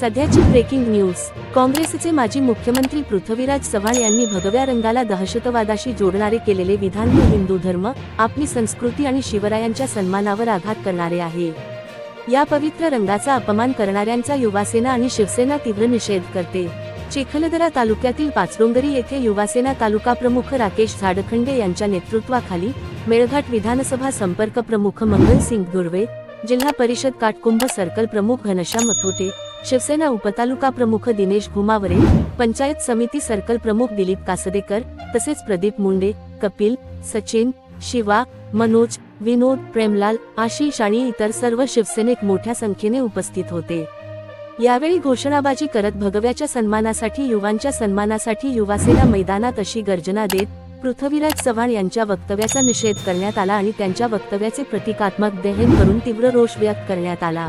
सध्याची breaking news. काँग्रेसचे माजी मुख्यमंत्री पृथ्वीराज चव्हाण यांनी भगव्या रंगाला दहशतवादाशी जोडणारे केलेले विधान हे हिंदू धर्म आपली संस्कृती आणि शिवरायांच्या सन्मानावर आघात करणारे आहे. या पवित्र रंगाचा अपमान करणाऱ्यांचा युवासेना आणि शिवसेना तीव्र निषेध करते. चिखलदरा तालुक्यातील पाचडोंगरी येथे युवासेना तालुका प्रमुख राकेश झाडखंडे यांच्या नेतृत्वाखाली मेळघाट विधानसभा संपर्क प्रमुख मंगलसिंग दुर्वे जिल्हा परिषद काटकुंभ सर्कल प्रमुख घनश्याम अथोटे शिवसेना उपतालुका प्रमुख दिनेश घुमावरे पंचायत समिती सर्कल प्रमुख दिलीप कासदेकर तसेच प्रदीप मुंडे कपिल सचिन शिवा मनोज विनोद प्रेमलाल आशिष आणि इतर सर्व शिवसेनेक मोठ्या संख्येने उपस्थित होते. यावेळी घोषणाबाजी करत भगव्याच्या सन्मानासाठी युवांच्या सन्मानासाठी युवासेना मैदानात अशी गर्जना देत पृथ्वीराज चव्हाण यांच्या वक्तव्याचा निषेध करण्यात आला आणि त्यांच्या वक्तव्याचे प्रतिकात्मक दहन करून तीव्र रोष व्यक्त करण्यात आला.